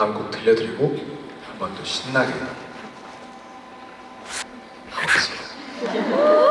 다음 곡 들려드리고 한 번 더 신나게 가보겠습니다.